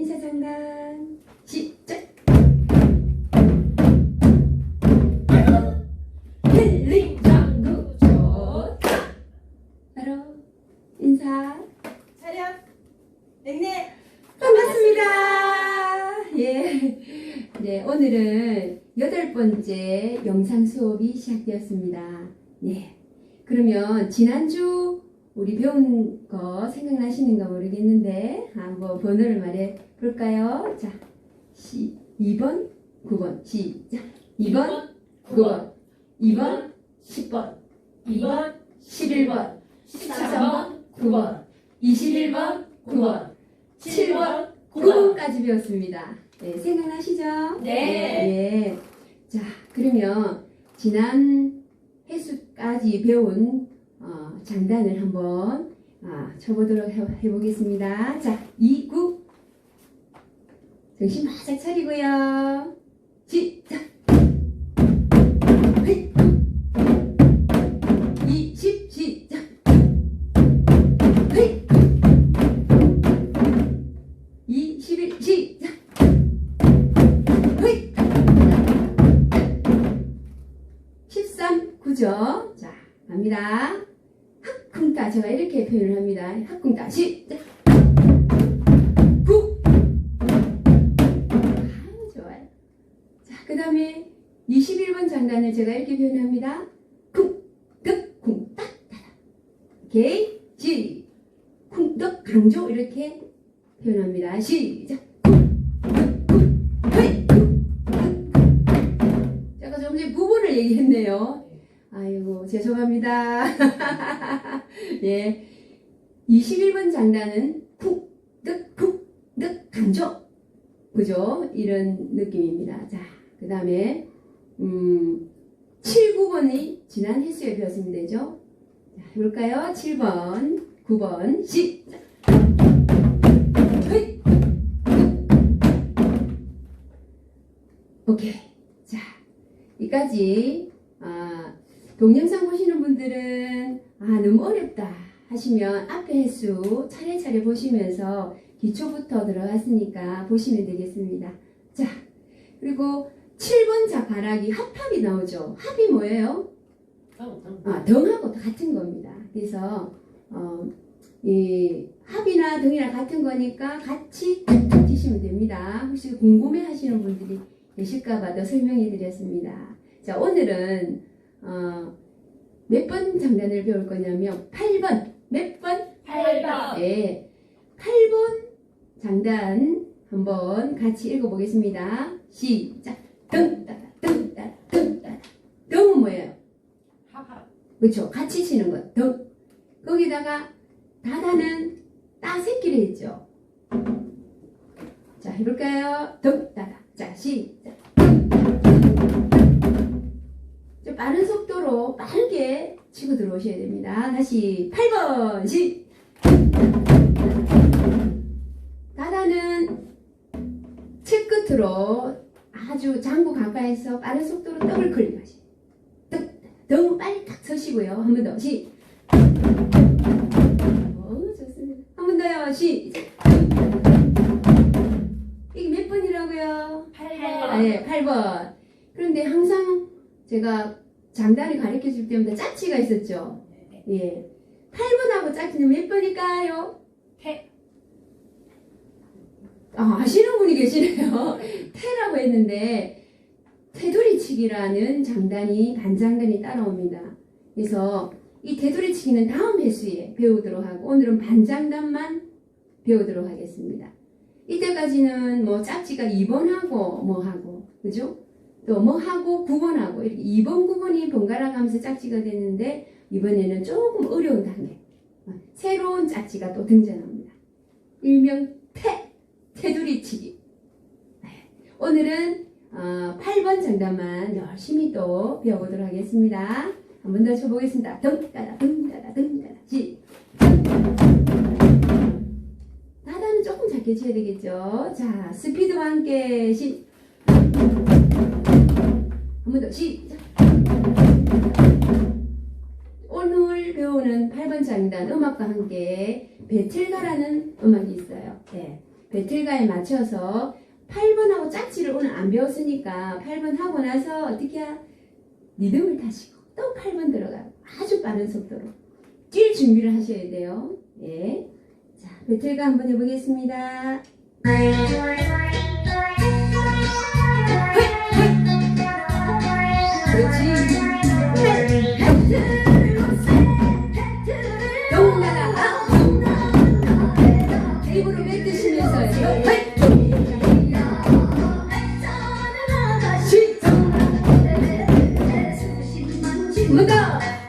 네, 인사장단. 시작! 힐링장구 좋다! 바로 인사. 차렷 냉내 반갑습니다. 예. 네, 오늘은 여덟 번째 영상 수업이 시작되었습니다. 네. 그러면 지난주 우리 배운 거 생각나시는가 모르겠는데 한번 번호를 말해 볼까요? 자, 시, 2번, 9번, 시작. 2번, 9번, 2번, 10번, 2번 11번, 13번 9번 21번, 9번, 7번, 9번까지 배웠습니다. 네, 생각나시죠? 네. 예. 자, 그러면 지난 해수까지 배운 어, 장단을 한번 아, 쳐보도록 해, 해보겠습니다. 자, 2, 9. 정신 바짝 차리고요. 시작. 헤이. 20, 시작. 헤이. 21, 시작. 헤이. 13, 9죠. 자, 갑니다. 학군따. 제가 이렇게 표현을 합니다. 학군따. 시작. 9. 아유, 좋아요. 자, 그 다음에 21번 장단을 제가 이렇게 표현합니다. 쿵, 득, 쿵, 딱, 따다. 오케이? 시, 쿵, 득, 강조. 이렇게 표현합니다. 시작. 헤이. 제가 좀 전에 부분을 얘기했네요. 아이고, 죄송합니다. 예. 21번 장단은 쿡, 득, 쿡, 득, 강조. 그죠? 이런 느낌입니다. 자, 그 다음에, 음, 7, 9번이 지난 횟수에 배웠으면 되죠? 자, 해볼까요? 7번, 9번, 시작. 헤이. 오케이. 자, 여기까지 아, 동영상 보시는 분들은 아 너무 어렵다 하시면 앞에 횟수 차례차례 보시면서 기초부터 들어갔으니까 보시면 되겠습니다. 자, 그리고 7번 자가락이 합합이 나오죠. 합이 뭐예요? 아, 등하고 같은 겁니다. 그래서 어, 이 합이나 등이랑 같은 거니까 같이 치시면 됩니다. 혹시 궁금해 하시는 분들이 계실까 봐 더 설명해 드렸습니다. 자, 오늘은 어, 몇 번 장단을 배울 거냐면 8번. 몇 번? 8번 네. 8번 장단 한번 같이 읽어보겠습니다. 시작. 등, 따다, 등, 따다, 등, 따다. 등은 뭐예요? 그렇죠. 같이 치는 것. 등. 거기다가 다다는 따 새끼를 했죠. 자, 해볼까요? 등, 따다. 자, 시작. 빠른 속도로 빠르게 치고 들어오셔야 됩니다. 다시 8번 시. 다다는 채 끝으로 아주 장구 가까이서 빠른 속도로 떡을 클릭하시. 떡, 너무 빨리 탁 서시고요. 한 번 더 시. 어, 좋습니다. 한 번 더요. 시. 이게 몇 번이라고요? 8번 아, 예, 8번. 그런데 항상 제가 장단을 가르쳐 줄 때마다 짝지가 있었죠. 예. 8번하고 짝지는 몇 번일까요? 태. 아, 아시는 분이 계시네요. 태라고 했는데, 테두리치기라는 장단이, 반장단이 따라옵니다. 그래서 이 테두리치기는 다음 회수에 배우도록 하고, 오늘은 반장단만 배우도록 하겠습니다. 이때까지는 뭐 짝지가 2번하고 뭐 하고, 그죠? 또 뭐 하고 9번하고 이렇게 2번, 9번이 번갈아 가면서 짝지가 됐는데 이번에는 조금 어려운 단계. 어, 새로운 짝지가 또 등장합니다. 일명 태, 테두리치기. 네. 오늘은 어, 8번 장단만 열심히 또 배워보도록 하겠습니다. 한 번 더 쳐보겠습니다. 등, 따다, 등, 따다, 등, 따다, 시. 다다는 조금 작게 쳐야 되겠죠. 자, 스피드와 함께 시. 한번 더 시작. 오늘 배우는 8번 장단 음악과 함께 배틀가라는 음악이 있어요. 네. 배틀가에 맞춰서 8번하고 짝지를 오늘 안 배웠으니까 8번 하고 나서 어떻게 하? 리듬을 타시고 또 8번 들어가고 아주 빠른 속도로 뛸 준비를 하셔야 돼요. 예. 자, 배틀가 한번 해보겠습니다. 뭔가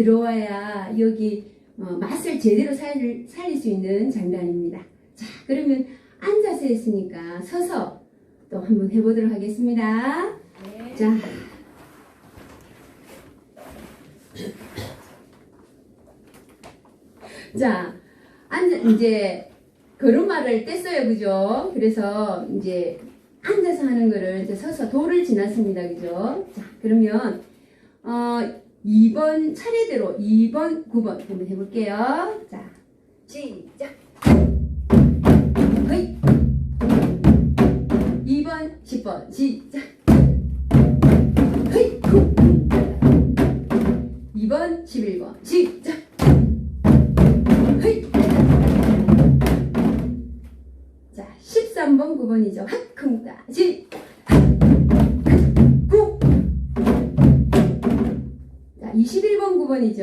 들어와야 여기 어, 맛을 제대로 살, 살릴 수 있는 장단입니다. 자, 그러면 앉아서 했으니까 서서 또 한번 해보도록 하겠습니다. 자. 자, 앉아, 이제, 걸음마를 뗐어요, 그죠? 그래서, 이제, 앉아서 하는 거를 이제 서서 도를 지났습니다, 그죠? 자, 그러면, 어, 2번 차례대로 2번, 9번 한번 해볼게요. 자, 시작.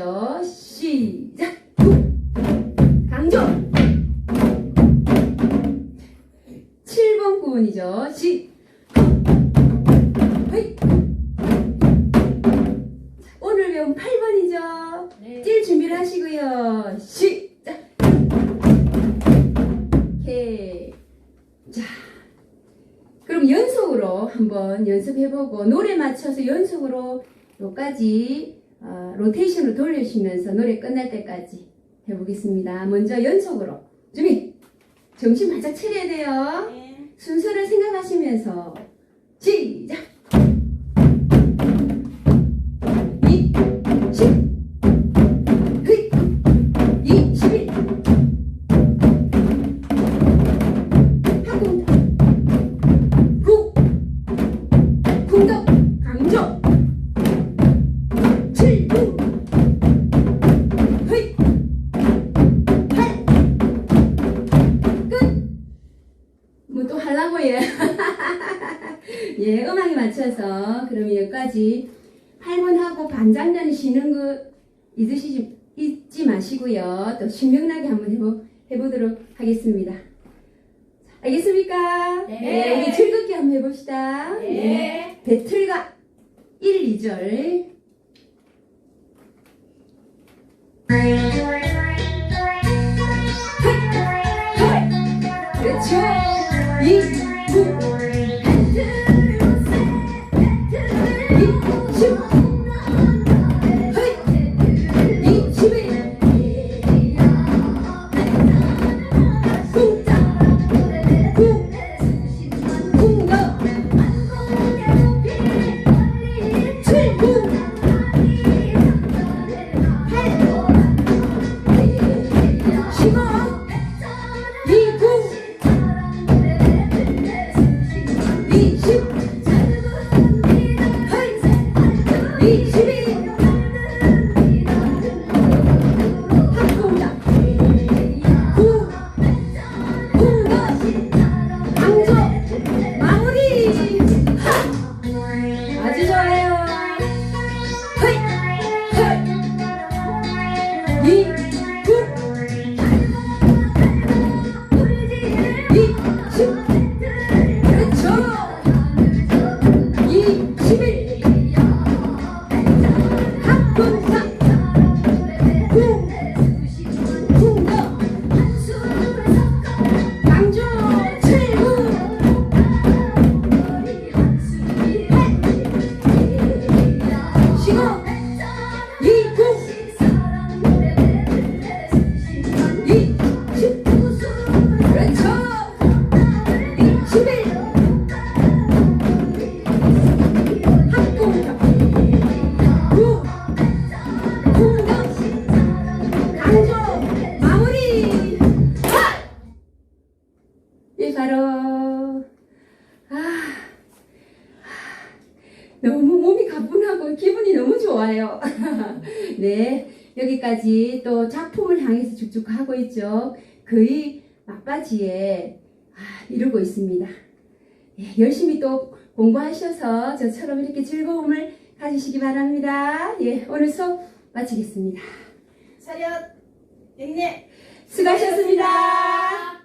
9번이죠. 시작. 구. 강조. 7번, 9번이죠. 시. 오늘 배운 8번이죠. 뛸 준비를 하시고요. 시작. 오케이. 자, 그럼 연속으로 한번 연습해보고 노래 맞춰서 연속으로 여기까지 어, 로테이션으로 돌려주시면서 노래 끝날 때까지 해보겠습니다. 먼저 연속으로 준비. 정신 바짝 차려야 돼요. 순서를 생각하시면서 시작. 잊으시지 잊지 마시고요. 또 신명나게 한번 해보, 해보도록 하겠습니다. 자, 알겠습니까? 네. 우리 즐겁게 한번 해봅시다. 네. 배틀가 1, 2절. 그렇죠. 네, 여기까지 또 작품을 향해서 쭉쭉 가고 있죠. 거의 막바지에 아, 이루고 있습니다. 예, 열심히 또 공부하셔서 저처럼 이렇게 즐거움을 가지시기 바랍니다. 예, 오늘 수업 마치겠습니다. 차렷. 땡네. 수고하셨습니다.